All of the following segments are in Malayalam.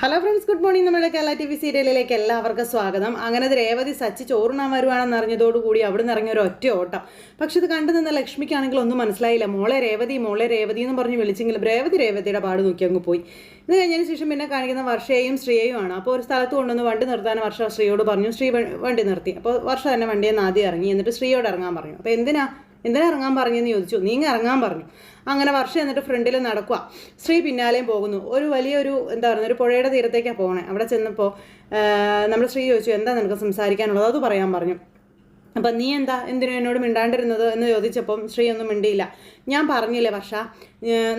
ഹലോ ഫ്രണ്ട്സ് ഗുഡ് മോർണിംഗ് നമ്മുടെ കേരള ടി വി സീരിയലിലേക്ക് എല്ലാവർക്കും സ്വാഗതം. അങ്ങനെ രേവതി സച്ചി ചോറുണ്ണാൻ വരുവാണെന്ന് അറിഞ്ഞതോടുകൂടി അവിടെ നിന്ന് ഇറങ്ങിയ ഒരു ഒറ്റ ഓട്ടം. പക്ഷെ ഇത് കണ്ടു നിന്ന ലക്ഷ്മിക്കാണെങ്കിൽ ഒന്നും മനസ്സിലായില്ല. മോളെ രേവതി മോളെ രേവതി എന്ന് പറഞ്ഞ് വിളിച്ചെങ്കിലും രേവതി രേവതിയുടെ പാട് നോക്കി അങ്ങ് പോയി. ഇത് കഴിഞ്ഞതിന് ശേഷം പിന്നെ കാണിക്കുന്ന വർഷയെയും ശ്രീയെയും ആണ് അപ്പോൾ ഒരു സ്ഥലത്ത് കൊണ്ടുവന്ന് വണ്ടി നിർത്താൻ വർഷ ശ്രീയോട് പറഞ്ഞു. ശ്രീ വണ്ടി നിർത്തി. അപ്പോൾ വർഷ തന്നെ വണ്ടിയിൽ നിന്ന് ആദ്യം ഇറങ്ങി. എന്നിട്ട് ശ്രീയോട് ഇറങ്ങാൻ പറഞ്ഞു. അപ്പോൾ എന്തിനാ? എന്തിനാ ഇറങ്ങാൻ പറഞ്ഞെന്ന് ചോദിച്ചു. നീങ്ങ ഇറങ്ങാൻ പറഞ്ഞു. അങ്ങനെ വർഷം എന്നിട്ട് ഫ്രണ്ടിൽ നടക്കുക ശ്രീ പിന്നാലെയും പോകുന്നു. ഒരു വലിയൊരു എന്താ പറയുക ഒരു പുഴയുടെ തീരത്തേക്കാണ് പോകണേ അവിടെ ചെന്നപ്പോൾ നമ്മൾ ശ്രീ ചോദിച്ചു എന്താ നിനക്ക് സംസാരിക്കാനുള്ളത്? അത് പറയാൻ പറഞ്ഞു. അപ്പം നീ എന്താ? എന്തിനും എന്നോട് മിണ്ടാണ്ടിരുന്നത്? എന്ന് ചോദിച്ചപ്പം ശ്രീ ഒന്നും മിണ്ടിയില്ല. ഞാൻ പറഞ്ഞില്ലേ വർഷ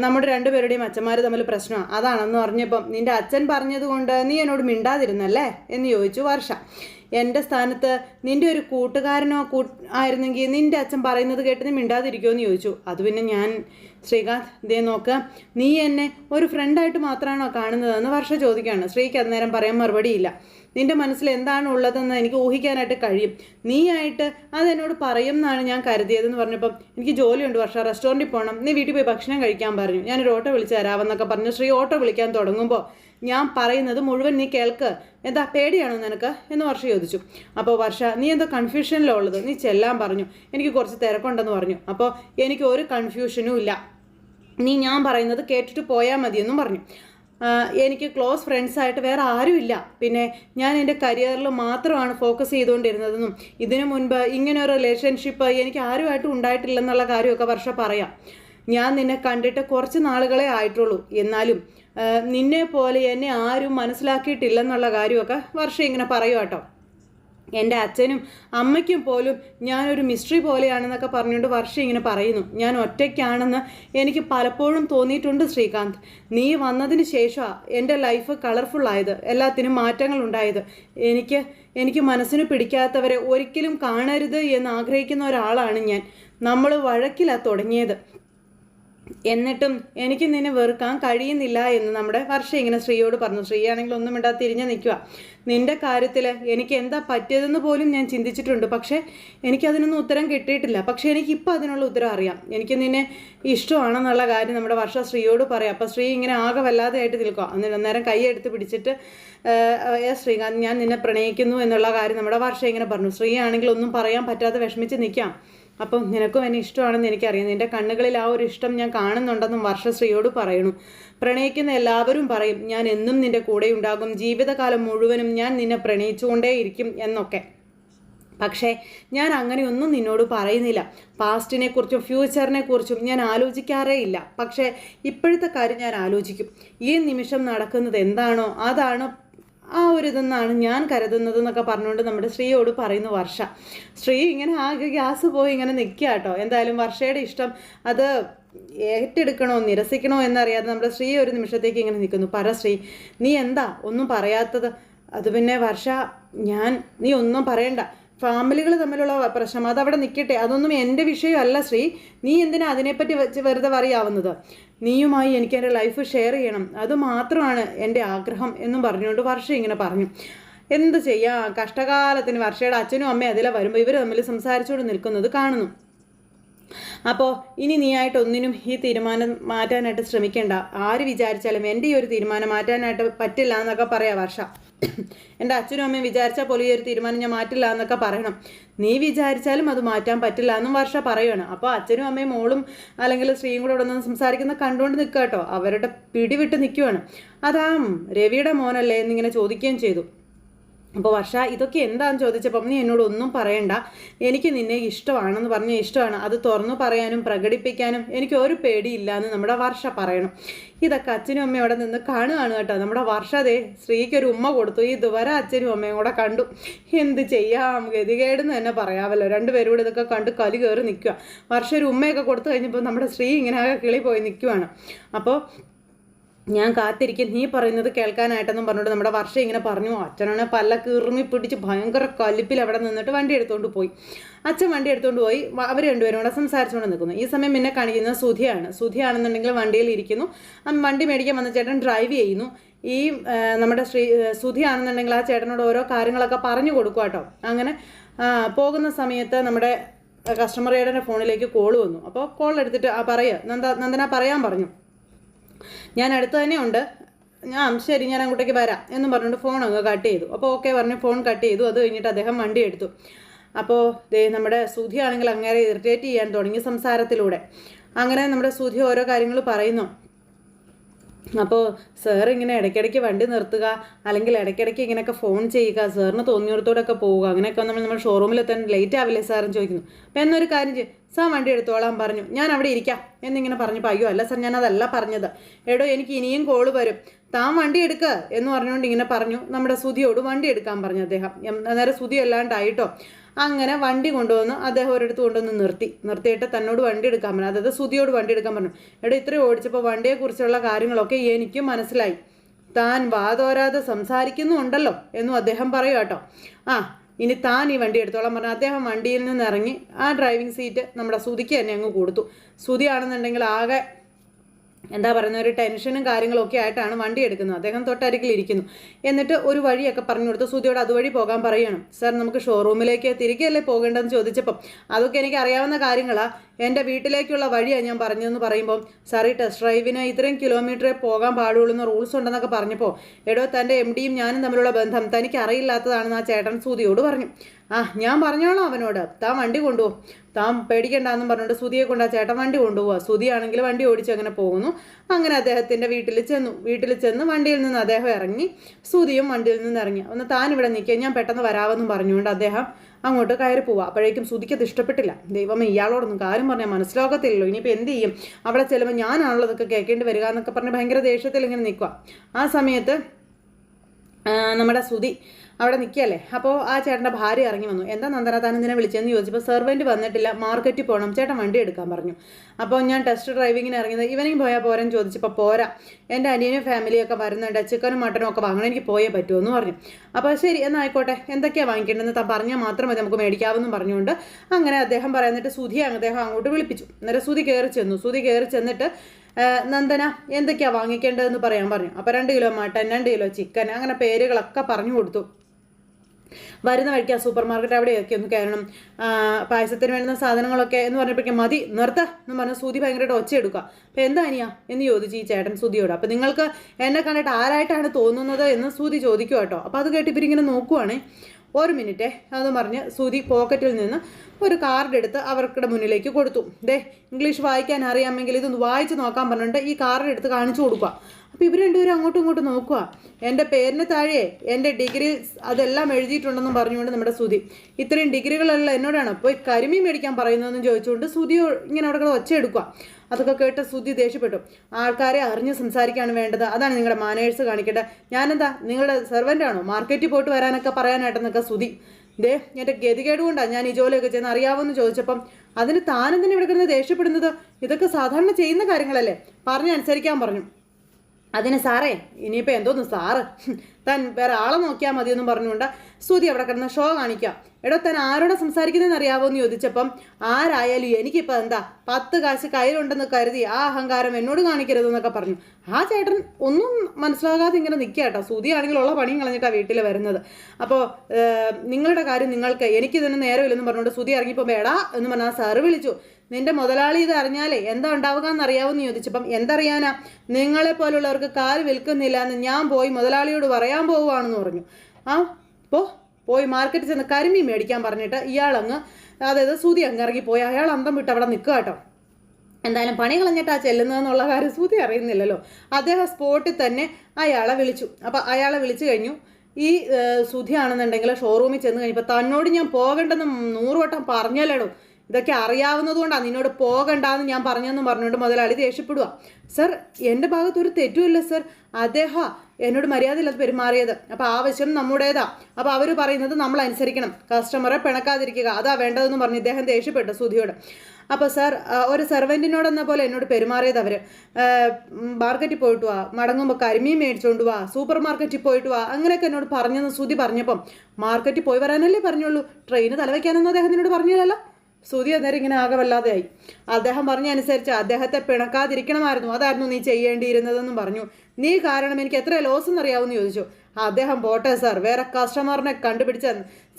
നമ്മുടെ രണ്ടുപേരുടെയും അച്ഛന്മാർ തമ്മിൽ പ്രശ്നമാണ് അതാണെന്ന് പറഞ്ഞപ്പം നിന്റെ അച്ഛൻ പറഞ്ഞതുകൊണ്ട് നീ എന്നോട് മിണ്ടാതിരുന്നല്ലേ? എന്ന് ചോദിച്ചു വർഷ. എന്റെ സ്ഥാനത്ത് നിന്റെ ഒരു കൂട്ടുകാരനോ കൂ ആയിരുന്നെങ്കിൽ നിന്റെ അച്ഛൻ പറയുന്നത് കേട്ട് നീ മിണ്ടാതിരിക്കുമോ എന്ന് ചോദിച്ചു. അത് പിന്നെ ഞാൻ ശ്രീകാന്ത് ദേ നോക്ക് നീ എന്നെ ഒരു ഫ്രണ്ടായിട്ട് മാത്രമാണോ കാണുന്നതെന്ന് വർഷ ചോദിക്കുകയാണ്. ശ്രീക്ക് അന്നേരം പറയാൻ മറുപടിയില്ല നിന്റെ മനസ്സിൽ എന്താണ് ഉള്ളതെന്ന് എനിക്ക് ഊഹിക്കാനായിട്ട് കഴിയും. നീയായിട്ട് അതെന്നോട് പറയും എന്നാണ് ഞാൻ കരുതിയതെന്ന് പറഞ്ഞപ്പം എനിക്ക് ജോലിയുണ്ട് വർഷ റെസ്റ്റോറന്റിൽ പോകണം നീ വീട്ടിൽ പോയി ഭക്ഷണം കഴിക്കാൻ പറഞ്ഞു. ഞാനൊരു ഓട്ടോ വിളിച്ചു തരാമെന്നൊക്കെ പറഞ്ഞു. ശ്രീ ഓട്ടോ വിളിക്കാൻ തുടങ്ങുമ്പോൾ ഞാൻ പറയുന്നത് മുഴുവൻ നീ കേൾക്ക്. എന്താ പേടിയാണോ നിനക്ക്? എന്ന് വർഷ ചോദിച്ചു. അപ്പോൾ വർഷ നീ എന്താ കൺഫ്യൂഷനിലുള്ളത് നീ ചെല്ലാൻ പറഞ്ഞു. എനിക്ക് കുറച്ച് തിരക്കുണ്ടെന്ന് പറഞ്ഞു. അപ്പോൾ എനിക്ക് ഒരു കൺഫ്യൂഷനും ഇല്ല. നീ ഞാൻ പറയുന്നത് കേട്ടിട്ട് പോയാൽ മതിയെന്നും പറഞ്ഞു. എനിക്ക് ക്ലോസ് ഫ്രണ്ട്സായിട്ട് വേറെ ആരുമില്ല പിന്നെ ഞാൻ എന്റെ കരിയറിൽ മാത്രമാണ് ഫോക്കസ് ചെയ്തുകൊണ്ടിരുന്നതെന്നും ഇതിനു മുൻപ് ഇങ്ങനെ ഒരു റിലേഷൻഷിപ്പ് എനിക്ക് ആരുമായിട്ടും ഉണ്ടായിട്ടില്ലെന്നുള്ള കാര്യമൊക്കെ വർഷ പറയാം. ഞാൻ നിന്നെ കണ്ടിട്ട് കുറച്ച് നാളുകളെ ആയിട്ടുള്ളൂ. എന്നാലും നിന്നെ പോലെ എന്നെ ആരും മനസ്സിലാക്കിയിട്ടില്ലെന്നുള്ള കാര്യമൊക്കെ വർഷ ഇങ്ങനെ പറയുക കേട്ടോ. എന്റെ അച്ഛനും അമ്മയ്ക്കും പോലും ഞാനൊരു മിസ്റ്ററി പോലെയാണെന്നൊക്കെ പറഞ്ഞുകൊണ്ട് വർഷം ഇങ്ങനെ പറയുന്നു. ഞാൻ ഒറ്റയ്ക്കാണെന്ന് എനിക്ക് പലപ്പോഴും തോന്നിയിട്ടുണ്ട് ശ്രീകാന്ത്. നീ വന്നതിന് ശേഷമാണ് എന്റെ ലൈഫ് കളർഫുൾ ആയത് എല്ലാത്തിനും മാറ്റങ്ങൾ ഉണ്ടായത് എനിക്ക് എനിക്ക് മനസ്സിന് പിടിക്കാത്തവരെ ഒരിക്കലും കാണരുത് എന്ന് ആഗ്രഹിക്കുന്ന ഒരാളാണ് ഞാൻ. നമ്മൾ വഴക്കിലാണ് തുടങ്ങിയത്. എന്നിട്ടും എനിക്ക് നിന്നെ വെറുക്കാൻ കഴിയുന്നില്ല എന്ന് നമ്മുടെ വർഷ ഇങ്ങനെ ശ്രീയോട് പറഞ്ഞു. സ്ത്രീ ആണെങ്കിൽ ഒന്നും ഇണ്ടാ തിരിഞ്ഞു നിൽക്കുക. നിന്റെ കാര്യത്തിൽ എനിക്ക് എന്താ പറ്റിയതെന്ന് പോലും ഞാൻ ചിന്തിച്ചിട്ടുണ്ട്. പക്ഷേ എനിക്കതിനൊന്നും ഉത്തരം കിട്ടിയിട്ടില്ല. പക്ഷേ എനിക്കിപ്പോൾ അതിനുള്ള ഉത്തരം അറിയാം. എനിക്ക് നിന്നെ ഇഷ്ടമാണെന്നുള്ള കാര്യം നമ്മുടെ വർഷ ശ്രീയോട് പറയാം. അപ്പോൾ ശ്രീ ഇങ്ങനെ ആകെ വല്ലാതെ ആയിട്ട് നിൽക്കുക. അന്നേരം അന്നേരം കൈ എടുത്ത് പിടിച്ചിട്ട് "ഏഹ്, ഏ ശ്രീകാന്ത് ഞാൻ നിന്നെ പ്രണയിക്കുന്നു എന്നുള്ള കാര്യം നമ്മുടെ വർഷ ഇങ്ങനെ പറഞ്ഞു. ശ്രീ ആണെങ്കിൽ ഒന്നും പറയാൻ പറ്റാതെ വിഷമിച്ച് നിൽക്കാം. അപ്പം നിനക്കും എന്നെ ഇഷ്ടമാണെന്ന് എനിക്കറിയാം. നിന്റെ കണ്ണുകളിൽ ആ ഒരു ഇഷ്ടം ഞാൻ കാണുന്നുണ്ടെന്നും വർഷശ്രീയോട് പറയണു. പ്രണയിക്കുന്ന എല്ലാവരും പറയും ഞാൻ എന്നും നിന്റെ കൂടെ ഉണ്ടാകും. ജീവിതകാലം മുഴുവനും ഞാൻ നിന്നെ പ്രണയിച്ചുകൊണ്ടേയിരിക്കും എന്നൊക്കെ. പക്ഷേ ഞാൻ അങ്ങനെയൊന്നും നിന്നോട് പറയുന്നില്ല. പാസ്റ്റിനെ കുറിച്ചും ഫ്യൂച്ചറിനെ കുറിച്ചും ഞാൻ ആലോചിക്കാറേ ഇല്ല. പക്ഷേ ഇപ്പോഴത്തെ കാര്യം ഞാൻ ആലോചിക്കും. ഈ നിമിഷം നടക്കുന്നത് എന്താണോ അതാണ് ആ ഒരു ഇതെന്നാണ് ഞാൻ കരുതുന്നത് എന്നൊക്കെ പറഞ്ഞുകൊണ്ട് നമ്മുടെ സ്ത്രീയോട് പറയുന്നു വർഷ. സ്ത്രീ ഇങ്ങനെ ആകെ ഗ്യാസ് പോയി ഇങ്ങനെ നിൽക്കുക കേട്ടോ. എന്തായാലും വർഷയുടെ ഇഷ്ടം അത് ഏറ്റെടുക്കണോ നിരസിക്കണോ എന്നറിയാതെ നമ്മുടെ സ്ത്രീ ഒരു നിമിഷത്തേക്ക് ഇങ്ങനെ നിൽക്കുന്നു. പറ ശ്രീ നീ എന്താ ഒന്നും പറയാത്തത്? അത് പിന്നെ വർഷ ഞാൻ നീ ഒന്നും പറയണ്ട. ഫാമിലികൾ തമ്മിലുള്ള പ്രശ്നം അതവിടെ നിൽക്കട്ടെ അതൊന്നും എന്റെ വിഷയമല്ല ശ്രീ. നീ എന്തിനാ അതിനെപ്പറ്റി വെച്ച് വെറുതെ പറയാവുന്നത്? നീയുമായി എനിക്ക് എന്റെ ലൈഫ് ഷെയർ ചെയ്യണം അതുമാത്രമാണ് എന്റെ ആഗ്രഹം എന്നും പറഞ്ഞുകൊണ്ട് വർഷ ഇങ്ങനെ പറഞ്ഞു. എന്ത് ചെയ്യാം? കഷ്ടകാലത്തിന് വർഷയുടെ അച്ഛനും അമ്മയും അതിലെ വരുമ്പോൾ ഇവർ തമ്മിൽ സംസാരിച്ചുകൊണ്ട് നിൽക്കുന്നത് കാണുന്നു. അപ്പോൾ ഇനി നീയായിട്ട് ഒന്നിനും ഈ തീരുമാനം മാറ്റാനായിട്ട് ശ്രമിക്കേണ്ട. ആര് വിചാരിച്ചാലും എന്റെ ഈ ഒരു തീരുമാനം മാറ്റാനായിട്ട് പറ്റില്ല എന്നൊക്കെ പറയാം വർഷ. എന്റെ അച്ഛനും അമ്മയും വിചാരിച്ചാൽ പോലും ഈ ഒരു തീരുമാനം ഞാൻ മാറ്റില്ല എന്നൊക്കെ പറയണം. നീ വിചാരിച്ചാലും അത് മാറ്റാൻ പറ്റില്ല എന്നും വർഷ പറയുകയാണ് അപ്പോൾ അച്ഛനും അമ്മയും മോളും അല്ലെങ്കിൽ സ്ത്രീയും കൂടെ ഇവിടെ നിന്ന് സംസാരിക്കുന്ന കണ്ടുകൊണ്ട് നിൽക്കുക കേട്ടോ അവരുടെ പിടിവിട്ട് നിൽക്കുകയാണ് അതാ രവിയുടെ മോനല്ലേ എന്നിങ്ങനെ ചോദിക്കുകയും ചെയ്തു. അപ്പോൾ വർഷ ഇതൊക്കെ എന്താണെന്ന് ചോദിച്ചപ്പം നീ എന്നോട് ഒന്നും പറയണ്ട. എനിക്ക് നിന്നെ ഇഷ്ടമാണെന്ന് പറഞ്ഞ ഇഷ്ടമാണ്. അത് തുറന്നു പറയാനും പ്രകടിപ്പിക്കാനും എനിക്ക് ഒരു പേടിയില്ല എന്ന് നമ്മുടെ വർഷ പറയണം. ഇതൊക്കെ അച്ഛനും അമ്മയും അവിടെ നിന്ന് കാണുകയാണ് കേട്ടോ. നമ്മുടെ വർഷതേ സ്ത്രീക്ക് ഒരു ഉമ്മ കൊടുത്തു. ഇതുവരെ അച്ഛനും അമ്മയും കൂടെ കണ്ടു. എന്ത് ചെയ്യാം? ഗതികേടെന്ന് തന്നെ പറയാമല്ലോ. രണ്ടുപേരും കൂടെ ഇതൊക്കെ കണ്ട് കലി കയറി നിൽക്കുക. വർഷ ഒരു ഉമ്മയൊക്കെ കൊടുത്തു കഴിഞ്ഞപ്പോൾ നമ്മുടെ സ്ത്രീ ഇങ്ങനെ കിളി പോയി നിൽക്കുവാണ്. അപ്പോൾ ഞാൻ കാത്തിരിക്കും. നീ പറയുന്നത് കേൾക്കാനായിട്ടെന്നും പറഞ്ഞിട്ട് നമ്മുടെ വർഷം ഇങ്ങനെ പറഞ്ഞു. അച്ഛനാണ് പല്ല കീർമി പിടിച്ച് ഭയങ്കര കലിപ്പിൽ അവിടെ നിന്നിട്ട് വണ്ടി എടുത്തുകൊണ്ട് പോയി. അച്ഛൻ വണ്ടി എടുത്തുകൊണ്ട് പോയി. അവർ രണ്ടുപേരും കൂടെ സംസാരിച്ചുകൊണ്ട് നിൽക്കുന്നു ഈ സമയം പിന്നെ കാണിക്കുന്നത് സുധിയാണ്. സുധിയാണെന്നുണ്ടെങ്കിൽ വണ്ടിയിൽ ഇരിക്കുന്നു. വണ്ടി മേടിക്കാൻ വന്ന ചേട്ടൻ ഡ്രൈവ് ചെയ്യുന്നു. ഈ നമ്മുടെ ശ്രീ സുധിയാണെന്നുണ്ടെങ്കിൽ ആ ചേട്ടനോട് ഓരോ കാര്യങ്ങളൊക്കെ പറഞ്ഞു കൊടുക്കുക കേട്ടോ. അങ്ങനെ പോകുന്ന സമയത്ത് നമ്മുടെ കസ്റ്റമർ ഏടന്റെ ഫോണിലേക്ക് കോൾ വന്നു. അപ്പോൾ കോൾ എടുത്തിട്ട് ആ പറയുക നന്ദ നന്ദന പറയാൻ പറഞ്ഞു. ഞാൻ അടുത്ത് തന്നെ ഉണ്ട്. ഞാൻ ശരി ഞാൻ അങ്ങോട്ടേക്ക് വരാം എന്നും പറഞ്ഞുകൊണ്ട് ഫോൺ അങ്ങ് കട്ട് ചെയ്തു. അപ്പോൾ ഓക്കെ പറഞ്ഞു ഫോൺ കട്ട് ചെയ്തു. അത് കഴിഞ്ഞിട്ട് അദ്ദേഹം വണ്ടി എടുത്തു. അപ്പോൾ ദേ നമ്മുടെ സുധി ആണെങ്കിൽ അങ്ങനെ ഇറിറ്റേറ്റ് ചെയ്യാൻ തുടങ്ങി സംസാരത്തിലൂടെ. അങ്ങനെ നമ്മുടെ സുധി ഓരോ കാര്യങ്ങൾ പറയുന്നു. അപ്പോൾ സാർ ഇങ്ങനെ ഇടയ്ക്കിടയ്ക്ക് വണ്ടി നിർത്തുക അല്ലെങ്കിൽ ഇടയ്ക്കിടയ്ക്ക് ഇങ്ങനെയൊക്കെ ഫോൺ ചെയ്യുക സാറിന് തോന്നിയിടത്തോടൊക്കെ പോവുക അങ്ങനെയൊക്കെ നമ്മൾ നമ്മൾ ഷോറൂമിലെത്താൻ ലേറ്റ് ആവില്ലേ സാറെന്ന് ചോദിക്കുന്നു. അപ്പം എന്നൊരു കാര്യം ചെയ്യും സാർ വണ്ടി എടുത്തോളാൻ പറഞ്ഞു. ഞാൻ അവിടെ ഇരിക്കാം എന്നിങ്ങനെ പറഞ്ഞപ്പോൾ അയ്യോ അല്ല സാർ ഞാൻ പറഞ്ഞത്. എടോ എനിക്ക് ഇനിയും കോൾ വരും. താൻ വണ്ടി എടുക്കുക എന്ന് പറഞ്ഞുകൊണ്ട് ഇങ്ങനെ പറഞ്ഞു. നമ്മുടെ സുധിയോട് വണ്ടി എടുക്കാൻ പറഞ്ഞു അദ്ദേഹം. നേരെ അന്നേരം സുതി അല്ലാണ്ടായിട്ടോ അങ്ങനെ വണ്ടി കൊണ്ടുവന്ന് അദ്ദേഹം ഒരിടത്ത് കൊണ്ടുവന്ന് നിർത്തി. നിർത്തിയിട്ട് തന്നോട് വണ്ടി എടുക്കാൻ പറഞ്ഞു. അതായത് സുതിയോട് വണ്ടി എടുക്കാൻ പറഞ്ഞു. എടാ ഇത്രയും ഓടിച്ചപ്പോൾ വണ്ടിയെക്കുറിച്ചുള്ള കാര്യങ്ങളൊക്കെ എനിക്ക് മനസ്സിലായി. താൻ വാതോരാതെ സംസാരിക്കുന്നുണ്ടല്ലോ എന്നും അദ്ദേഹം പറയും കേട്ടോ. ആ ഇനി താൻ ഈ വണ്ടി എടുത്തോളാം പറഞ്ഞു. അദ്ദേഹം വണ്ടിയിൽ നിന്ന് ഇറങ്ങി ആ ഡ്രൈവിംഗ് സീറ്റ് നമ്മുടെ സുതിക്ക് തന്നെ അങ്ങ് കൊടുത്തു. സുതിയാണെന്നുണ്ടെങ്കിൽ ആകെ എന്താ പറയുന്ന ഒരു ടെൻഷനും കാര്യങ്ങളൊക്കെ ആയിട്ടാണ് വണ്ടി എടുക്കുന്നത്. അദ്ദേഹം തൊട്ടരികിൽ ഇരിക്കുന്നു. എന്നിട്ട് ഒരു വഴിയൊക്കെ പറഞ്ഞു കൊടുത്ത്. സുധിയോട് അതുവഴി പോകാൻ പറയണം സാർ നമുക്ക് ഷോറൂമിലേക്ക് തിരികെയല്ലേ പോകേണ്ടതെന്ന് ചോദിച്ചപ്പം അതൊക്കെ എനിക്ക് അറിയാവുന്ന കാര്യങ്ങളാ. എന്റെ വീട്ടിലേക്കുള്ള വഴിയാണ് ഞാൻ പറഞ്ഞതെന്ന് പറയുമ്പോൾ സാറി ടെസ്റ്റ് ഡ്രൈവിന് ഇത്രയും കിലോമീറ്ററേ പോകാൻ പാടുള്ളൂ എന്ന് റൂൾസ് ഉണ്ടെന്നൊക്കെ പറഞ്ഞപ്പോൾ എടോ തന്റെ എം ഡിയും ഞാനും തമ്മിലുള്ള ബന്ധം തനിക്ക് അറിയില്ലാത്തതാണെന്ന് ആ ചേട്ടൻ സൂതിയോട് പറഞ്ഞു. ആ ഞാൻ പറഞ്ഞോളാം അവനോട്. താൻ വണ്ടി കൊണ്ടുപോകും താൻ പേടിക്കണ്ടെന്നും പറഞ്ഞുകൊണ്ട് സുതിയെ കൊണ്ട് ആ ചേട്ടൻ വണ്ടി കൊണ്ടുപോവുക സുതിയാണെങ്കിൽ വണ്ടി ഓടിച്ച് അങ്ങനെ പോകുന്നു. അങ്ങനെ അദ്ദേഹത്തിന്റെ വീട്ടിൽ ചെന്നു. വീട്ടിൽ ചെന്ന് വണ്ടിയിൽ നിന്ന് അദ്ദേഹം ഇറങ്ങി. സുതിയും വണ്ടിയിൽ നിന്ന് ഇറങ്ങി. ഒന്ന് താൻ ഇവിടെ നിൽക്കുക ഞാൻ പെട്ടെന്ന് വരാമെന്നും പറഞ്ഞുകൊണ്ട് അദ്ദേഹം അങ്ങോട്ട് കയറി പോവുക അപ്പോഴേക്കും സുധിക്കത് ഇഷ്ടപ്പെട്ടില്ല. ദൈവമേ ഇയാളോടൊന്നും കാര്യം പറഞ്ഞാൽ മനസ്സിലാകത്തില്ലല്ലോ. ഇനിയിപ്പോൾ എന്ത് ചെയ്യും? അവിടെ ചെല്ലുമ്പോൾ ഞാനാണല്ലോ ഇതൊക്കെ കേൾക്കേണ്ടി വരിക എന്നൊക്കെ പറഞ്ഞ് ഭയങ്കര ദേഷ്യത്തിൽ ഇങ്ങനെ നിൽക്കുക ആ സമയത്ത് നമ്മുടെ സുധി അവിടെ നിൽക്കുകയല്ലേ? അപ്പോൾ ആ ചേട്ടന്റെ ഭാര്യ ഇറങ്ങി വന്നു. എന്താ നന്ദന താൻ ഇതിനെ വിളിച്ചതെന്ന് ചോദിച്ചപ്പോൾ സെർവന്റ് വന്നിട്ടില്ല. മാർക്കറ്റിൽ പോകണം ചേട്ടൻ വണ്ടി എടുക്കാൻ പറഞ്ഞു. അപ്പോൾ ഞാൻ ടെസ്റ്റ് ഡ്രൈവിങ്ങിന് ഇറങ്ങിയത്. ഇവനെയും പോയാൽ പോരാൻ ചോദിച്ചപ്പോൾ പോരാ. എന്റെ അനിയനും ഫാമിലിയൊക്കെ വരുന്നുണ്ട്. ചിക്കനും മട്ടനും ഒക്കെ വാങ്ങണം. എനിക്ക് പോയേ പറ്റുമോ എന്ന് പറഞ്ഞു. അപ്പോൾ ശരി എന്നാൽ ആയിക്കോട്ടെ എന്തൊക്കെയാണ് വാങ്ങിക്കേണ്ടതെന്ന് താൻ പറഞ്ഞാൽ മാത്രം മതി നമുക്ക് മേടിക്കാമെന്നും പറഞ്ഞുകൊണ്ട്. അങ്ങനെ അദ്ദേഹം പറയുന്നിട്ട് സുധിയെ അദ്ദേഹം അങ്ങോട്ട് വിളിപ്പിച്ചു. അന്നേരം സുധി കയറി ചെന്നു. സുധി കയറി ചെന്നിട്ട് നന്ദന എന്തൊക്കെയാ വാങ്ങിക്കേണ്ടതെന്ന് പറയാൻ പറഞ്ഞു. അപ്പോൾ രണ്ട് കിലോ മട്ടൻ രണ്ട് കിലോ ചിക്കൻ അങ്ങനെ പേരുകളൊക്കെ പറഞ്ഞു കൊടുത്തു. വരുന്ന വഴിക്ക് ആ സൂപ്പർ മാർക്കറ്റ് അവിടെയൊക്കെ ഒന്ന് കയറണം. പായസത്തിന് വേണ്ടുന്ന സാധനങ്ങളൊക്കെ എന്ന് പറഞ്ഞപ്പോഴേക്കും മതി നിർത്ത എന്ന് പറഞ്ഞ് സൂതി ഭയങ്കരമായിട്ട് ഒച്ച എടുക്കുക. അപ്പം എന്താ അനിയാ? എന്ന് ചോദിച്ചു ഈ ചേട്ടൻ സുതിയോട് അപ്പം നിങ്ങൾക്ക് എന്നെ കണ്ടിട്ട് ആരായിട്ടാണ് തോന്നുന്നത് എന്ന് സൂതി ചോദിക്കുക കേട്ടോ അപ്പോൾ അത് കേട്ട് ഇവരിങ്ങനെ നോക്കുവാണേ. ഒരു മിനിറ്റ് അത് പറഞ്ഞ് സുതി പോക്കറ്റിൽ നിന്ന് ഒരു കാർഡ് എടുത്ത് അവർക്കുടെ മുന്നിലേക്ക് കൊടുത്തു. ദേ ഇംഗ്ലീഷ് വായിക്കാൻ അറിയാമെങ്കിൽ ഇതൊന്ന് വായിച്ച് നോക്കാൻ പറഞ്ഞിട്ട് ഈ കാർഡ് എടുത്ത് കാണിച്ചു കൊടുക്കുക. അപ്പോൾ ഇവർ രണ്ടുപേരും അങ്ങോട്ടും ഇങ്ങോട്ടും നോക്കുക എന്റെ പേരിന് താഴെ എന്റെ ഡിഗ്രി അതെല്ലാം എഴുതിയിട്ടുണ്ടെന്നും പറഞ്ഞുകൊണ്ട് നമ്മുടെ സുധി. ഇത്രയും ഡിഗ്രികളെല്ലാം എന്നോടാണ്. പോയി കരിമീൻ മേടിക്കാൻ പറയുന്നതെന്ന് ചോദിച്ചുകൊണ്ട് സുധി ഇങ്ങനെ അവിടെ കൂടെ ഒച്ച എടുക്കുക അതൊക്കെ കേട്ട് സുധി ദേഷ്യപ്പെട്ടു. ആൾക്കാരെ അറിഞ്ഞ് സംസാരിക്കുകയാണ് വേണ്ടത്. അതാണ് നിങ്ങളുടെ മാനേഴ്സ് കാണിക്കേണ്ടത് ഞാനെന്താ നിങ്ങളുടെ സെർവന്റ് ആണോ മാർക്കറ്റിൽ പോയിട്ട് വരാനൊക്കെ പറയാനായിട്ടെന്നൊക്കെ സുധി. ദേ എന്റെ ഗതികേട് കൊണ്ടാണ് ഞാൻ ഈ ജോലിയൊക്കെ ചെയ്യുന്ന അറിയാവുമെന്ന് ചോദിച്ചപ്പം അതിന് താനെന്തിനാ ഇവിടെ കിടന്ന് ദേഷ്യപ്പെടുന്നത്? ഇതൊക്കെ സാധാരണ ചെയ്യുന്ന കാര്യങ്ങളല്ലേ? പറഞ്ഞ് അനുസരിക്കാൻ പറഞ്ഞു. അതിന് സാറേ ഇനിയിപ്പോൾ എന്തോന്ന് സാറ്? താൻ വേറെ ആളെ നോക്കിയാൽ മതിയെന്നും പറഞ്ഞുകൊണ്ട് സ്തുതി അവിടെ കിടന്ന് ഷോ കാണിക്കാം. എടോ താൻ ആരോടെ സംസാരിക്കുന്നതെന്ന് അറിയാവോ എന്ന് ചോദിച്ചപ്പം ആരായാലും എനിക്കിപ്പോൾ എന്താ പത്ത് കാശ് കയ്യിലുണ്ടെന്ന് കരുതി ആ അഹങ്കാരം എന്നോട് കാണിക്കരുതെന്നൊക്കെ പറഞ്ഞു. ആ ചേട്ടൻ ഒന്നും മനസ്സിലാകാതെ ഇങ്ങനെ നിൽക്കുക കേട്ടോ. സ്തുതിയാണെങ്കിൽ ഉള്ള പണിയും കളഞ്ഞിട്ടാണ് വീട്ടിൽ വരുന്നത്. അപ്പോൾ നിങ്ങളുടെ കാര്യം നിങ്ങൾക്ക് എനിക്കിതിന് നേരമില്ലെന്ന് പറഞ്ഞുകൊണ്ട് സ്തുതി ഇറങ്ങിപ്പോൾ വേടാ എന്ന് പറഞ്ഞാൽ സാറ് വിളിച്ചു. നിന്റെ മുതലാളി ഇത് അറിഞ്ഞാലേ എന്താ ഉണ്ടാവുക എന്ന് ചോദിച്ചു ചോദിച്ചപ്പം എന്തറിയാനാ? നിങ്ങളെ പോലുള്ളവർക്ക് കാൽ വിൽക്കുന്നില്ല എന്ന് ഞാൻ പോയി മുതലാളിയോട് പറയാൻ പോവുകയാണെന്ന് പറഞ്ഞു. ആ പോ പോയി മാർക്കറ്റിൽ ചെന്ന് കരിമീൻ മേടിക്കാൻ പറഞ്ഞിട്ട് ഇയാളങ്ങ് അതായത് സൂതി അങ്ങ് ഇറങ്ങിപ്പോയി അയാൾ അന്തം വിട്ട് അവിടെ നിൽക്കുക കേട്ടോ. എന്തായാലും പണി കളഞ്ഞിട്ടാ ചെല്ലുന്നതെന്നുള്ള കാര്യം സൂതി അറിയുന്നില്ലല്ലോ. അദ്ദേഹം സ്പോട്ടിൽ തന്നെ അയാളെ വിളിച്ചു. അപ്പം അയാളെ വിളിച്ചു കഴിഞ്ഞു. ഈ സുധിയാണെന്നുണ്ടെങ്കിൽ ഷോറൂമിൽ ചെന്ന് കഴിഞ്ഞപ്പോൾ തന്നോട് ഞാൻ പോകേണ്ടെന്ന് നൂറ് വട്ടം പറഞ്ഞല്ലേടോ. ഇതൊക്കെ അറിയാവുന്നതുകൊണ്ടാണ് നിന്നോട് പോകണ്ടെന്ന് ഞാൻ പറഞ്ഞെന്ന് പറഞ്ഞുകൊണ്ട് മുതലാളി ദേഷ്യപ്പെടുക സർ എന്റെ ഭാഗത്ത് ഒരു തെറ്റുമില്ല സർ. അദ്ദേഹം എന്നോട് മര്യാദയില്ലാതെ പെരുമാറിയത്. അപ്പോൾ ആവശ്യം നമ്മുടേതാ. അപ്പോൾ അവർ പറയുന്നത് നമ്മൾ അനുസരിക്കണം കസ്റ്റമറെ പിണക്കാതിരിക്കുക. അതാ വേണ്ടതെന്ന് പറഞ്ഞ് ഇദ്ദേഹം ദേഷ്യപ്പെട്ടു സുധിയോട്. അപ്പോൾ സാർ ഒരു ഒരു സെർവന്റിനോടെന്ന പോലെ എന്നോട് പെരുമാറിയത് അവർ മാർക്കറ്റിൽ പോയിട്ട് വാ. മടങ്ങുമ്പോൾ കരിമീൻ മേടിച്ചുകൊണ്ട് വാ. സൂപ്പർ മാർക്കറ്റിൽ പോയിട്ട് വാ. അങ്ങനെയൊക്കെ എന്നോട് പറഞ്ഞെന്ന് സുധി പറഞ്ഞപ്പം മാർക്കറ്റിൽ പോയി വരാനല്ലേ പറഞ്ഞുള്ളൂ. ട്രെയിന് തലവയ്ക്കാനെന്ന് അദ്ദേഹത്തിനോട് പറഞ്ഞില്ലല്ലോ. സുധി അന്നേരം ഇങ്ങനെ ആകെ വല്ലാതെയായി അദ്ദേഹം പറഞ്ഞ അനുസരിച്ച് അദ്ദേഹത്തെ പിണക്കാതിരിക്കണമായിരുന്നു. അതായിരുന്നു നീ ചെയ്യേണ്ടിയിരുന്നതെന്നും പറഞ്ഞു. നീ കാരണം എനിക്ക് എത്ര ലോസ് എന്നറിയാവുമെന്ന് ചോദിച്ചു. അദ്ദേഹം പോട്ടെ സാർ വേറെ കസ്റ്റമറിനെ കണ്ടുപിടിച്ച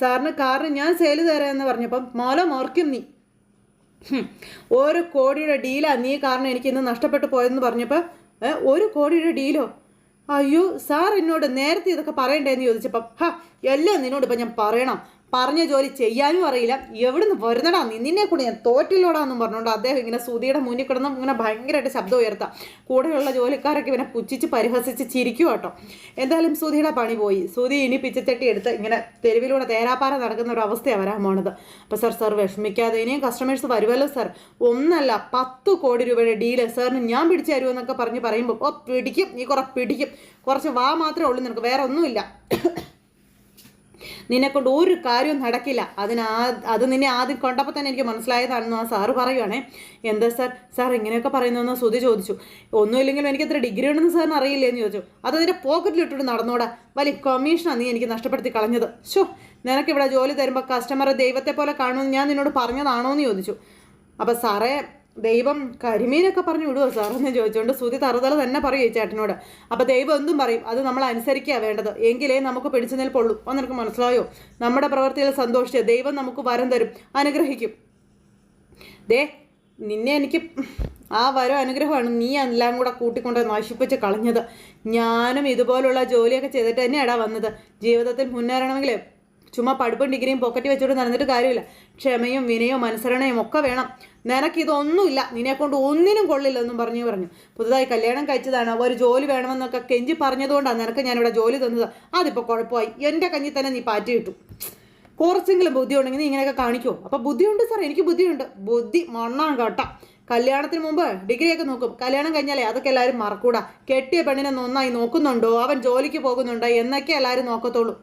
സാറിന് കാറിന് ഞാൻ സെയിൽ തരാമെന്ന് പറഞ്ഞപ്പം മോല മോർക്കും നീ. ഒരു കോടിയുടെ ഡീലാണ് നീ കാരണം എനിക്ക് ഇന്ന് നഷ്ടപ്പെട്ടു പോയെന്ന് പറഞ്ഞപ്പോൾ ഒരു കോടിയുടെ ഡീലോ അയ്യോ സാർ എന്നോട് നേരത്തെ ഇതൊക്കെ പറയണ്ടേന്ന് ചോദിച്ചപ്പം ഹാ എല്ലാം നിന്നോട് ഇപ്പം ഞാൻ പറയണം. പറഞ്ഞ ജോലി ചെയ്യാനും അറിയില്ല. എവിടുന്ന് വരുന്നടാ? നിന്നിനെ നിന്നെ കൂടെ ഞാൻ തോറ്റില്ലോടാന്നും പറഞ്ഞുകൊണ്ട് അദ്ദേഹം ഇങ്ങനെ സുധിയുടെ മുന്നിൽ കിടന്നും ഇങ്ങനെ ഭയങ്കരമായിട്ട് ശബ്ദം ഉയർത്താം. കൂടെയുള്ള ജോലിക്കാരൊക്കെ ഇവനെ പുച്ഛിച്ച് പരിഹസിച്ച് ചിരിക്കും കേട്ടോ. എന്തായാലും സുധിയുടെ പണി പോയി. സുധി ഇനി പിച്ചച്ചട്ടി എടുത്ത് ഇങ്ങനെ തെരുവിലൂടെ തേരാപ്പാറ നടക്കുന്ന ഒരു അവസ്ഥയാണ് വരാൻ പോണത് അപ്പോൾ സാർ സാർ വിഷമിക്കാതെ ഇനിയും കസ്റ്റമേഴ്സ് വരുമല്ലോ സാർ ഒന്നല്ല പത്ത് കോടി രൂപയുടെ ഡീൽ സാറിന് ഞാൻ പിടിച്ചു തരുമെന്നൊക്കെ പറഞ്ഞ് പറയുമ്പോൾ ഓ പിടിക്കും. നീ കുറേ പിടിക്കും. കുറച്ച് വാ മാത്രമേ ഉള്ളൂ നിനക്ക്. വേറെ ഒന്നുമില്ല. നിന്നെക്കൊണ്ട് ഒരു കാര്യവും നടക്കില്ല. അതിന് അത് നിന്നെ ആദ്യം കൊണ്ടപ്പോൾ തന്നെ എനിക്ക് മനസ്സിലായതാണെന്ന് ആ സാറ് പറയുവാണേ. എന്താ സാർ? സാർ ഇങ്ങനെയൊക്കെ പറയുന്നതെന്ന് സുതി ചോദിച്ചു. ഒന്നുമില്ലെങ്കിലും എനിക്ക് എത്ര ഡിഗ്രി ഉണ്ടെന്ന് സാറിന് അറിയില്ലേന്ന് ചോദിച്ചു. അത് നിന്റെ പോക്കറ്റിലിട്ടിട്ട് നടന്നോടാ. വലിയ കമ്മീഷനാണ് നീ എനിക്ക് നഷ്ടപ്പെടുത്തി കളഞ്ഞത്. ഷോ നിനക്കിവിടെ ജോലി തരുമ്പോൾ കസ്റ്റമറെ ദൈവത്തെ പോലെ കാണുമെന്ന് ഞാൻ നിന്നോട് പറഞ്ഞതാണോ എന്ന് ചോദിച്ചു. അപ്പോൾ സാറേ ദൈവം കരിമീനൊക്കെ പറഞ്ഞു വിടുവോ സാർ എന്ന് ചോദിച്ചുകൊണ്ട് സുതി തറുതല തന്നെ പറയും ചേട്ടനോട്. അപ്പോൾ ദൈവം എന്തും പറയും. അത് നമ്മൾ അനുസരിക്കുക വേണ്ടത്. എങ്കിലേ നമുക്ക് പിടിച്ചു നിൽപ്പുള്ളൂ. ഒന്ന് നിനക്ക് മനസ്സിലായോ? നമ്മുടെ പ്രവൃത്തിയിൽ സന്തോഷിച്ച് ദൈവം നമുക്ക് വരം തരും. അനുഗ്രഹിക്കും. ദേ നിന്നെ എനിക്ക് ആ വരം അനുഗ്രഹമാണ് നീ എല്ലാം കൂടെ കൂട്ടിക്കൊണ്ട് നശിപ്പിച്ച് കളഞ്ഞത്. ഞാനും ഇതുപോലുള്ള ജോലിയൊക്കെ ചെയ്തിട്ട് തന്നെയാടാ വന്നത്. ജീവിതത്തിൽ മുന്നേറണമെങ്കിൽ ചുമ്മാ പഠിപ്പും ഡിഗ്രിയും പോക്കറ്റ് വെച്ചോട്ട് നടന്നിട്ട് കാര്യമില്ല. ക്ഷമയും വിനയവും അനുസരണയും ഒക്കെ വേണം. നിനക്കിതൊന്നുമില്ല. നിന്നെ കൊണ്ട് ഒന്നിനും കൊള്ളില്ലെന്നും പറഞ്ഞു പറഞ്ഞു. പുതുതായി കല്യാണം കഴിച്ചതാണ്. ഒരു ജോലി വേണമെന്നൊക്കെ കെഞ്ചി പറഞ്ഞതുകൊണ്ടാണ് നിനക്ക് ഞാനിവിടെ ജോലി തന്നത്. അതിപ്പോൾ കുഴപ്പമായി. എന്റെ കഞ്ഞി തന്നെ നീ പാറ്റി കിട്ടും കുറച്ചെങ്കിലും ബുദ്ധി ഉണ്ടെങ്കിൽ നീ ഇങ്ങനെയൊക്കെ കാണിക്കുമോ അപ്പോൾ ബുദ്ധിയുണ്ട് സാർ എനിക്ക് ബുദ്ധിയുണ്ട്. ബുദ്ധി മണ്ണാൻ കേട്ട കല്യാണത്തിന് മുമ്പ് ഡിഗ്രിയൊക്കെ നോക്കും. കല്യാണം കഴിഞ്ഞാലേ അതൊക്കെ എല്ലാവരും മറക്കൂടാ. കെട്ടിയ പെണ്ണിനെ നന്നായി നോക്കുന്നുണ്ടോ? അവൻ ജോലിക്ക് പോകുന്നുണ്ടോ? എന്നൊക്കെ എല്ലാവരും നോക്കത്തുള്ളൂ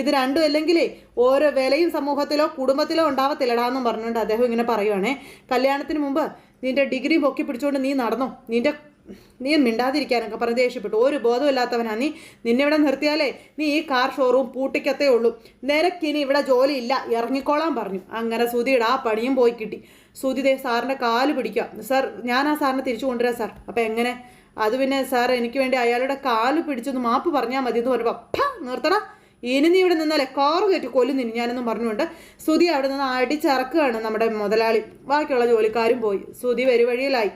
ഇത് രണ്ടും അല്ലെങ്കിലേ ഓരോ വിലയും സമൂഹത്തിലോ കുടുംബത്തിലോ ഉണ്ടാവത്തില്ലടാ എന്നും പറഞ്ഞുകൊണ്ട് അദ്ദേഹം ഇങ്ങനെ പറയുവാണേ. കല്യാണത്തിന് മുമ്പ് നിന്റെ ഡിഗ്രി പൊക്കി പിടിച്ചുകൊണ്ട് നീ നടന്നോ? നിന്റെ നീ മിണ്ടാതിരിക്കാനൊക്കെ പറഞ്ഞ് ദേഷ്യപ്പെട്ടു. ഒരു ബോധമില്ലാത്തവനാ നീ. നിന്നെ ഇവിടെ നിർത്തിയാലേ നീ ഈ കാർ ഷോറൂം പൂട്ടിക്കത്തേ ഉള്ളൂ. നിനക്കിനി ഇവിടെ ജോലിയില്ല. ഇറങ്ങിക്കോളാൻ പറഞ്ഞു. അങ്ങനെ സുധിയുടെ ആ പണിയും പോയി കിട്ടി. സുധി ദേ സാറിന്റെ കാൽ പിടിക്കാം സാർ ഞാൻ ആ സാറിനെ തിരിച്ചു കൊണ്ടുവരാം സാർ. അപ്പം എങ്ങനെ? അത് പിന്നെ സാർ എനിക്ക് വേണ്ടി അയാളുടെ കാൽ പിടിച്ചൊന്ന് മാപ്പ് പറഞ്ഞാൽ മതി എന്ന് പറയുമ്പോൾ അപ്പ നിർത്തണം ഇനി നീ ഇവിടെ നിന്നാലേ കാറ് കയറ്റി കൊല്ലും നിന്നു ഞാനൊന്നും പറഞ്ഞുകൊണ്ട് സുധി അവിടെ നിന്ന് അടിച്ചിറക്കുകയാണ് നമ്മുടെ മുതലാളി. ബാക്കിയുള്ള ജോലിക്കാരും പോയി. സുധി വരുവഴിയിലായി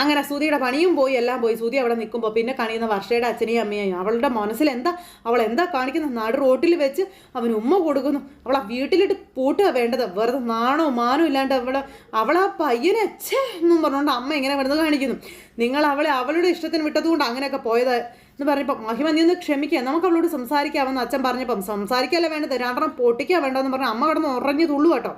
അങ്ങനെ സുധിയുടെ പണിയും പോയി എല്ലാം പോയി. സുധി അവിടെ നിൽക്കുമ്പോൾ പിന്നെ കണിയുന്ന വർഷയുടെ അച്ഛനെയും അമ്മയെയും അവളുടെ മനസ്സിൽ എന്താ അവൾ എന്താ കാണിക്കുന്നത് നാട് റോട്ടിൽ വെച്ച് അവൻ ഉമ്മ കൊടുക്കുന്നു. അവളെ വീട്ടിലിട്ട് പൂട്ടുക വേണ്ടത്. വെറുതെ നാണോ മാനോ ഇല്ലാണ്ട് അവളെ അവളെ പയ്യനെ അച്ഛേ എന്നും പറഞ്ഞുകൊണ്ട് അമ്മ ഇങ്ങനെ വെറുതെ കാണിക്കുന്നു. നിങ്ങൾ അവളെ അവളുടെ ഇഷ്ടത്തിന് വിട്ടതുകൊണ്ട് അങ്ങനെയൊക്കെ പോയത് എന്ന് പറഞ്ഞപ്പോൾ മഹിമ നീ ഒന്ന് ക്ഷമിക്കുക നമുക്ക് അവളോട് സംസാരിക്കാമെന്ന് അച്ഛൻ പറഞ്ഞപ്പം സംസാരിക്കല്ലേ വേണ്ടത്? രണ്ടെണ്ണം പൊട്ടിക്കാൻ വേണ്ടതെന്ന് പറഞ്ഞാൽ അമ്മ കിടന്ന് ഉറഞ്ഞു തുള്ളു കേട്ടോ.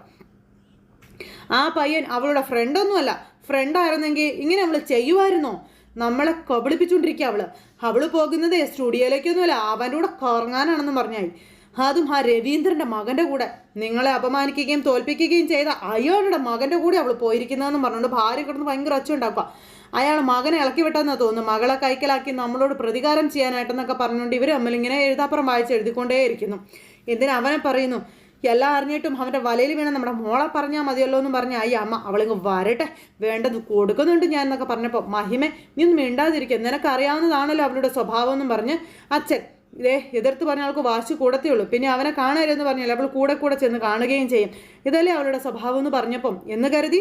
ആ പയ്യൻ അവളുടെ ഫ്രണ്ടൊന്നുമല്ല ഫ്രണ്ടായിരുന്നെങ്കിൽ ഇങ്ങനെ അവൾ ചെയ്യുമായിരുന്നോ? നമ്മളെ കബളിപ്പിച്ചുകൊണ്ടിരിക്കുക അവൾ. അവൾ പോകുന്നത് സ്റ്റുഡിയോയിലേക്കൊന്നുമല്ല. അവന്റെ കൂടെ കറങ്ങാനാണെന്ന് പറഞ്ഞായി. അതും ആ രവീന്ദ്രന്റെ മകന്റെ കൂടെ. നിങ്ങളെ അപമാനിക്കുകയും തോൽപ്പിക്കുകയും ചെയ്ത അയാളുടെ മകന്റെ കൂടെ അവൾ പോയിരിക്കുന്നതെന്ന് പറഞ്ഞുകൊണ്ട് ഭാര്യ കിടന്ന് ഭയങ്കര ഒച്ച ഉണ്ടാക്കുക. അയാൾ മകനെ ഇളക്കി വിട്ടെന്നാണ് തോന്നുന്നു. മകളെ കൈക്കലാക്കി നമ്മളോട് പ്രതികാരം ചെയ്യാനായിട്ടെന്നൊക്കെ പറഞ്ഞുകൊണ്ട് ഇവർ തമ്മിലിങ്ങനെ എഴുതാപ്പുറം വായിച്ച് എഴുതിക്കൊണ്ടേയിരിക്കുന്നു. എന്തിനാ അവനെ പറയുന്നു? എല്ലാം അറിഞ്ഞിട്ടും അവന്റെ വലയിൽ വീണ നമ്മുടെ മോളെ പറഞ്ഞാൽ മതിയല്ലോ എന്ന് പറഞ്ഞ ഈ അമ്മ അവളിങ്ങ് വരട്ടെ വേണ്ടത് കൊടുക്കുന്നുണ്ട് ഞാൻ എന്നൊക്കെ പറഞ്ഞപ്പോൾ മഹിമ നീ ഒന്നും മിണ്ടാതിരിക്കുക നിനക്കറിയാവുന്നതാണല്ലോ അവളുടെ സ്വഭാവം എന്നും പറഞ്ഞ് അച്ഛൻ ഇതേ എതിർത്ത് പറഞ്ഞ ആൾക്ക് വാശി കൂടത്തേ ഉള്ളൂ പിന്നെ അവനെ കാണരുതെന്ന് പറഞ്ഞാൽ അവൾ കൂടെ കൂടെ ചെന്ന് കാണുകയും ചെയ്യും. ഇതല്ലേ അവളുടെ സ്വഭാവം എന്ന് പറഞ്ഞപ്പം എന്ന് കരുതി?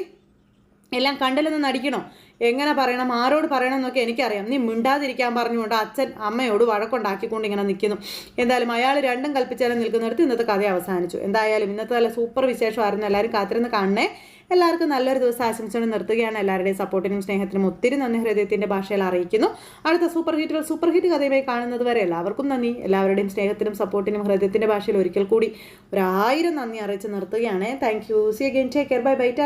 എല്ലാം കണ്ടില്ലെന്ന് നടിക്കണോ എങ്ങനെ പറയണം ആരോട് പറയണം എന്നൊക്കെ എനിക്കറിയാം. നീ മിണ്ടാതിരിക്കാൻ പറഞ്ഞുകൊണ്ട് അച്ഛൻ അമ്മയോട് വഴക്കുണ്ടാക്കിക്കൊണ്ട് ഇങ്ങനെ നിൽക്കുന്നു എന്തായാലും അയാൾ രണ്ടും കൽപ്പിച്ചാലും നിൽക്കുന്നിടത്ത് ഇന്നത്തെ കഥ അവസാനിച്ചു. എന്തായാലും ഇന്നത്തെ നല്ല സൂപ്പർ വിശേഷമായിരുന്നു. എല്ലാവരും കാത്തിരുന്ന് കാണണേ. എല്ലാവർക്കും നല്ലൊരു ദിവസം ആശംസിച്ചുകൊണ്ട് നിർത്തുകയാണ്. എല്ലാവരുടെയും സപ്പോർട്ടിനും സ്നേഹത്തിനും ഒത്തിരി നന്ദി. ഹൃദയത്തിന്റെ ഭാഷയിൽ അറിയിക്കുന്നു. അടുത്ത സൂപ്പർ ഹിറ്റുകൾ സൂപ്പർ ഹിറ്റ് കഥയുമായി കാണുന്നത് വരെ എല്ലാവർക്കും നന്ദി. എല്ലാവരുടെയും സ്നേഹത്തിനും സപ്പോർട്ടിനും ഹൃദയത്തിന്റെ ഭാഷയിൽ ഒരിക്കൽ കൂടി ഒരായിരം നന്ദി അറിയിച്ച് നിർത്തുകയാണ്. Thank you see again take care bye bye tata.